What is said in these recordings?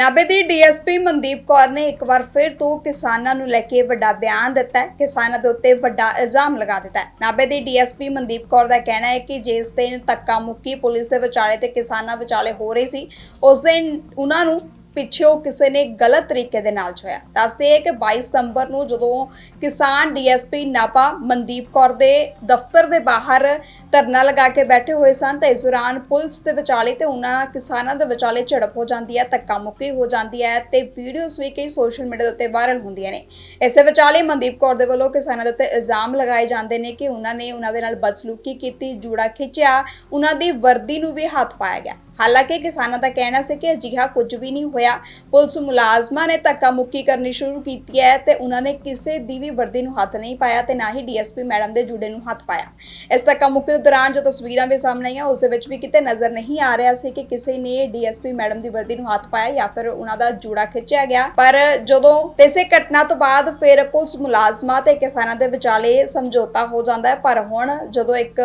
ਨਾਭੇ ਦੀ ਡੀਐਸਪੀ ਮਨਦੀਪ ਕੌਰ ਨੇ ਇੱਕ ਵਾਰ ਫਿਰ ਤੋਂ ਕਿਸਾਨਾਂ ਨੂੰ ਲੈ ਕੇ ਵੱਡਾ ਬਿਆਨ ਦਿੱਤਾ ਹੈ। ਕਿਸਾਨਾਂ ਦੇ ਉੱਤੇ ਵੱਡਾ ਇਲਜ਼ਾਮ ਲਗਾ ਦਿੱਤਾ ਹੈ। ਨਾਭੇ ਦੀ ਡੀਐਸਪੀ ਮਨਦੀਪ ਕੌਰ ਦਾ ਕਹਿਣਾ ਹੈ ਕਿ ਜਿਸ ਦਿਨ ਧੱਕਾ ਮੁੱਕੀ ਪੁਲਿਸ ਦੇ ਵਿਚਾਲੇ ਤੇ ਕਿਸਾਨਾਂ ਵਿਚਾਲੇ ਹੋ ਰਹੀ ਸੀ, ਉਸ ਦਿਨ ਉਹਨਾਂ ਨੂੰ ਪਿੱਛੋਂ ਕਿਸੇ ਨੇ ਗਲਤ ਤਰੀਕੇ ਦੇ ਨਾਲ ਛੋਇਆ। ਦੱਸਦੇ ਹੈ ਕਿ 22 ਸਤੰਬਰ ਨੂੰ ਜਦੋਂ ਕਿਸਾਨ ਡੀਐਸਪੀ ਨਾਪਾ ਮਨਦੀਪ ਕੌਰ ਦੇ ਦਫ਼ਤਰ ਦੇ ਬਾਹਰ ਧਰਨਾ ਲਗਾ ਕੇ ਬੈਠੇ ਹੋਏ ਸਨ, ਤੇ ਇਸ ਦੌਰਾਨ ਪੁਲਿਸ ਦੇ ਵਿਚਾਲੇ ਤੇ ਉਹਨਾਂ ਕਿਸਾਨਾਂ ਦੇ ਵਿਚਾਲੇ ਝੜਪ ਹੋ ਜਾਂਦੀ ਹੈ, ਧੱਕਾ ਮੁੱਕੀ ਹੋ ਜਾਂਦੀ ਹੈ ਤੇ ਵੀਡੀਓਜ਼ ਵੀ ਕਈ ਸੋਸ਼ਲ ਮੀਡੀਆ ਦੇ ਉੱਤੇ ਵਾਇਰਲ ਹੁੰਦੀਆਂ ਨੇ। ਇਸੇ ਵਿਚਾਲੇ ਮਨਦੀਪ ਕੌਰ ਦੇ ਵੱਲੋਂ ਕਿਸਾਨਾਂ ਦੇ ਉੱਤੇ ਇਲਜ਼ਾਮ ਲਗਾਏ ਜਾਂਦੇ ਨੇ ਕਿ ਉਹਨਾਂ ਨੇ ਉਹਨਾਂ ਦੇ ਨਾਲ ਬਦਸਲੂਕੀ ਕੀਤੀ, ਜੂੜਾ ਖਿੱਚਿਆ, ਉਹਨਾਂ ਦੀ ਵਰਦੀ ਨੂੰ ਵੀ ਹੱਥ ਪਾਇਆ ਗਿਆ। ਹਾਲਾਂਕਿ ਕਿਸਾਨਾਂ ਦਾ ਕਹਿਣਾ ਸੀ ਕਿ ਅਜਿਹਾ ਕੁਝ ਵੀ ਨਹੀਂ ਹੋਇਆ। ਪੁਲਿਸ ਮੁਲਾਜ਼ਮਾਂ ਨੇ ਧੱਕਾ ਮੁੱਕੀ ਕਰਨੀ ਸ਼ੁਰੂ ਕੀਤੀ ਹੈ ਤੇ ਉਹਨਾਂ ਨੇ ਕਿਸੇ ਦੀ ਵੀ ਵਰਦੀ ਨੂੰ ਹੱਥ ਨਹੀਂ ਪਾਇਆ ਤੇ ਨਾ ਹੀ ਡੀਐਸਪੀ ਮੈਡਮ ਦੇ ਜੂੜੇ ਨੂੰ ਹੱਥ ਪਾਇਆ। ਇਸ ਧੱਕਾ ਮੁੱਕੀ ਦੇ ਦੌਰਾਨ ਜੋ ਤਸਵੀਰਾਂ ਵੀ ਸਾਹਮਣੇ ਆਈਆਂ, ਉਸ ਦੇ ਵਿੱਚ ਵੀ ਕਿਤੇ ਨਜ਼ਰ ਨਹੀਂ ਆ ਰਿਹਾ ਸੀ ਕਿ ਕਿਸੇ ਨੇ ਡੀਐਸਪੀ ਮੈਡਮ ਦੀ ਵਰਦੀ ਨੂੰ ਹੱਥ ਪਾਇਆ ਜਾਂ ਫਿਰ ਉਹਨਾਂ ਦਾ ਜੂੜਾ ਖਿੱਚਿਆ ਗਿਆ। ਪਰ ਜਦੋਂ ਇਸੇ ਘਟਨਾ ਤੋਂ ਬਾਅਦ ਫਿਰ ਪੁਲਿਸ ਮੁਲਾਜ਼ਮਾਂ ਤੇ ਕਿਸਾਨਾਂ ਦੇ ਵਿਚਾਲੇ ਸਮਝੌਤਾ ਹੋ ਜਾਂਦਾ ਹੈ। ਪਰ ਹੁਣ ਜਦੋਂ ਇੱਕ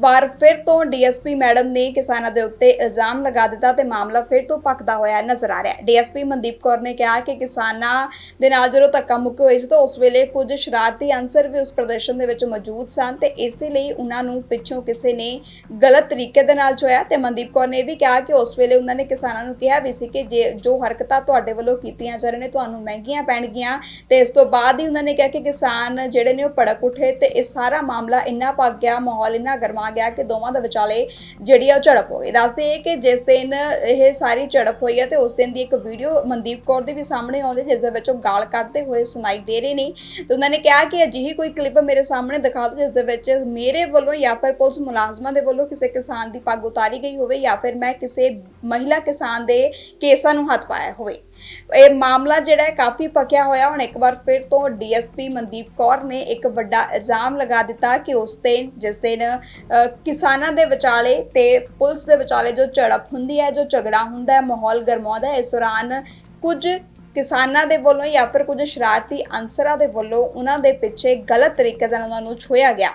ਵਾਰ ਫਿਰ ਤੋਂ ਡੀਐਸਪੀ ਮੈਡਮ ਨੇ ਕਿਸਾਨਾਂ ਦੇ ਉੱਤੇ ਇਲਜ਼ਾਮ ਲਗਾ ਦਿੱਤਾ ਤੇ ਮਾਮਲਾ ਫਿਰ ਤੋਂ ਪੱਕਦਾ ਹੋਇਆ ਨਜ਼ਰ ਆ ਰਿਹਾ ਹੈ। ਡੀਐਸਪੀ ਮਨਦੀਪ ਕੌਰ ਨੇ ਕਿਹਾ ਕਿ ਕਿਸਾਨਾਂ ਦੇ ਨਾਲ ਜਦੋਂ ਧੱਕਾ ਮੁੱਕੀ ਹੋਈ ਸੀ ਤਾਂ ਉਸ ਵੇਲੇ ਕੁਝ ਸ਼ਰਾਰਤੀ ਅਨਸਰ ਵੀ ਉਸ ਪ੍ਰਦਰਸ਼ਨ ਦੇ ਵਿੱਚ ਮੌਜੂਦ ਸਨ ਤੇ ਇਸੇ ਲਈ ਉਹਨਾਂ ਨੂੰ ਪਿੱਛੋਂ ਕਿਸੇ ਨੇ ਗਲਤ ਤਰੀਕੇ ਦੇ ਨਾਲ ਛੋਇਆ ਤੇ ਮਨਦੀਪ ਕੌਰ ਨੇ ਇਹ ਵੀ ਕਿਹਾ ਕਿ ਉਸ ਵੇਲੇ ਉਹਨਾਂ ਨੇ ਕਿਸਾਨਾਂ ਨੂੰ ਕਿਹਾ ਵੀ ਸੀ ਕਿ ਜੇ ਜੋ ਹਰਕਤਾਂ ਤੁਹਾਡੇ ਵੱਲੋਂ ਕੀਤੀਆਂ ਜਾ ਰਹੀਆਂ ਨੇ, ਤੁਹਾਨੂੰ ਮਹਿੰਗੀਆਂ ਪੈਣਗੀਆਂ ਤੇ ਇਸ ਤੋਂ ਬਾਅਦ ਹੀ ਉਹਨਾਂ ਨੇ ਕਿਹਾ ਕਿ ਕਿਸਾਨ ਜਿਹੜੇ ਨੇ ਉਹ ਭੜਕ ਉੱਠੇ ਤੇ ਇਹ ਸਾਰਾ ਮਾਮਲਾ ਇੰਨਾ ਪੱਕ ਗਿਆ, ਮਾਹੌਲ ਇੰਨਾ ਗਰਮਾ ਗਿਆ ਕਿ ਦੋਵਾਂ ਦੇ ਵਿਚਾਲੇ ਜਿਹੜੀ ਆ ਉਹ ਝੜਪ ਹੋ ਗਈ। ਦੱਸਦੇ ਇਹ ਕਿ ਜਿਸ ਦਿਨ ਇਹ ਸਾਰੀ ਝੜਪ ਹੋਈ ਹੈ ਤੇ ਉਸ ਦਿਨ ਦੀ ਇੱਕ ਵੀਡੀਓ ਮਨਦੀਪ ਕੌਰ ਦੇ ਵੀ ਸਾਹਮਣੇ ਆਉਂਦੀ ਜਿਸ ਦੇ ਵਿੱਚ ਉਹ ਗਾਲ ਕੱਢਦੇ ਹੋਏ ਸੁਣਾਈ ਦੇ ਰਹੇ ਨੇ। ਤੇ ਉਹਨਾਂ ਨੇ ਕਿਹਾ ਕਿ ਅਜਿਹੀ ਕੋਈ ਕਲਿੱਪ ਮੇਰੇ ਸਾਹਮਣੇ ਦਿਖਾ ਦਿਓ, ਜਿਸ ਦੇ ਵਿੱਚ ਮੇਰੇ ਵੱਲੋਂ ਜਾਂ ਫਿਰ ਪੁਲਿਸ ਮੁਲਾਜ਼ਮਾਂ ਦੇ ਵੱਲੋਂ ਕਿਸੇ ਕਿਸਾਨ ਦੀ ਪੱਗ ਉਤਾਰੀ ਗਈ ਹੋਵੇ ਜਾਂ ਫਿਰ ਮੈਂ ਕਿਸੇ ਮਹਿਲਾ ਕਿਸਾਨ ਦੇ ਕੇਸਾਂ ਨੂੰ ਹੱਥ ਪਾਇਆ ਹੋਵੇ। ਇਹ ਮਾਮਲਾ ਜਿਹੜਾ ਹੈ ਕਾਫੀ ਪਕਿਆ ਹੋਇਆ। ਹੁਣ ਇੱਕ ਵਾਰ ਫਿਰ ਤੋਂ ਡੀਐਸਪੀ ਮਨਦੀਪ ਕੌਰ ਨੇ ਇੱਕ ਵੱਡਾ ਇਲਜ਼ਾਮ ਲਗਾ ਦਿੱਤਾ ਕਿ ਉਸ ਦਿਨ ਜਿਸ ਦਿਨ ਕਿਸਾਨਾਂ ਦੇ ਵਿਚਾਲੇ ਤੇ ਪੁਲਿਸ ਦੇ ਵਿਚਾਲੇ ਜੋ ਝੜਪ ਹੁੰਦੀ ਹੈ, ਜੋ ਝਗੜਾ ਹੁੰਦਾ ਹੈ, ਮਾਹੌਲ ਗਰਮਾਉਂਦਾ ਹੈ, ਇਸ ਦੌਰਾਨ ਕੁਝ ਕਿਸਾਨਾਂ ਦੇ ਵੱਲੋਂ ਜਾਂ ਫਿਰ ਕੁਝ ਸ਼ਰਾਰਤੀ ਅਨਸਰਾਂ ਦੇ ਵੱਲੋਂ ਉਹਨਾਂ ਦੇ ਪਿੱਛੇ ਗਲਤ ਤਰੀਕੇ ਨਾਲ ਉਹਨਾਂ ਨੂੰ ਛੋਇਆ ਗਿਆ।